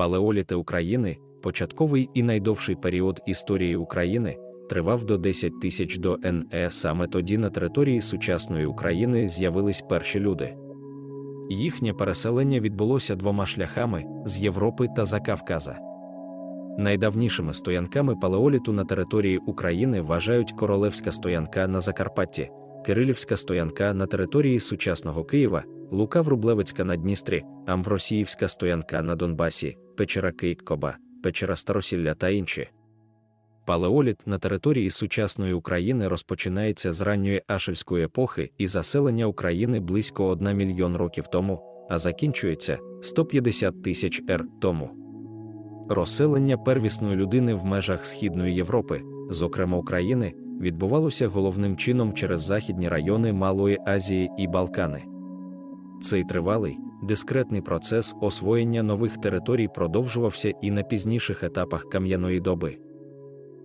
Палеоліти України, початковий і найдовший період історії України, тривав до 10 тисяч до НЕ. Саме тоді на території сучасної України з'явились перші люди. Їхнє переселення відбулося двома шляхами з Європи та Закавказа. Найдавнішими стоянками палеоліту на території України вважають Королевська стоянка на Закарпатті, Кирилівська стоянка на території сучасного Києва, Лука Врублевицька на Дністрі, Амвросіївська стоянка на Донбасі, Печера Кейкоба, Печера Старосілля та інші. Палеоліт на території сучасної України розпочинається з ранньої Ашельської епохи і заселення України близько 1 мільйон років тому, а закінчується 150 тисяч р тому. Розселення первісної людини в межах Східної Європи, зокрема України, відбувалося головним чином через західні райони Малої Азії і Балкани. Цей тривалий, дискретний процес освоєння нових територій продовжувався і на пізніших етапах кам'яної доби.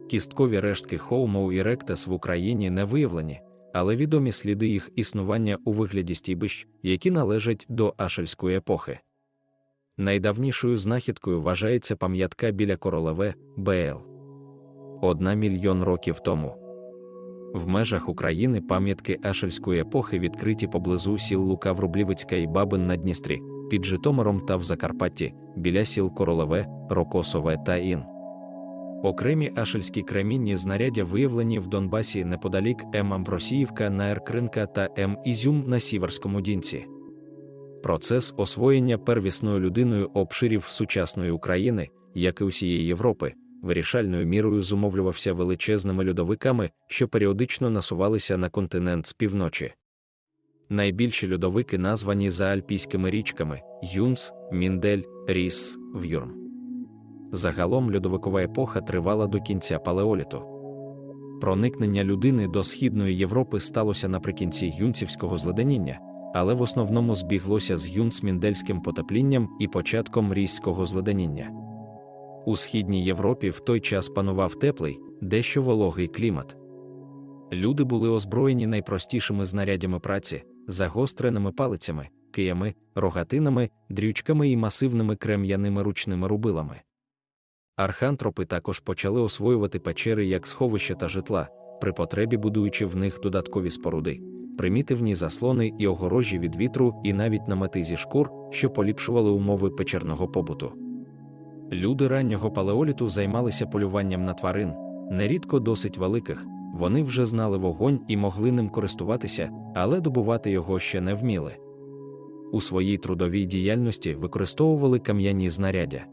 Кісткові рештки Homo erectus в Україні не виявлені, але відомі сліди їх існування у вигляді стійбищ, які належать до Ашельської епохи. Найдавнішою знахідкою вважається пам'ятка біля королеве БЛ. Одна мільйон років тому. В межах України пам'ятки Ашельської епохи відкриті поблизу сіл Лука Врублівицька і Бабин на Дністрі, під Житомиром та в Закарпатті, біля сіл Королеве, Рокосове та Ін. Окремі ашельські кремінні знаряддя виявлені в Донбасі неподалік М. Амвросіївка на Еркринка та М. Ізюм на Сіверському Дінці. Процес освоєння первісною людиною обширів сучасної України, як і усієї Європи, вирішальною мірою зумовлювався величезними льодовиками, що періодично насувалися на континент з півночі. Найбільші льодовики названі за альпійськими річками Юнс, Міндель, Ріс, В'юрм. Загалом льодовикова епоха тривала до кінця палеоліту. Проникнення людини до Східної Європи сталося наприкінці юнцівського зледеніння, але в основному збіглося з юнцміндельським потеплінням і початком різького зледеніння. У Східній Європі в той час панував теплий, дещо вологий клімат. Люди були озброєні найпростішими знарядями праці, загостреними палицями, киями, рогатинами, дрючками і масивними крем'яними ручними рубилами. Архантропи також почали освоювати печери як сховища та житла, при потребі будуючи в них додаткові споруди, примітивні заслони і огорожі від вітру і навіть намети зі шкур, що поліпшували умови печерного побуту. Люди раннього палеоліту займалися полюванням на тварин, нерідко досить великих, вони вже знали вогонь і могли ним користуватися, але добувати його ще не вміли. У своїй трудовій діяльності використовували кам'яні знаряддя.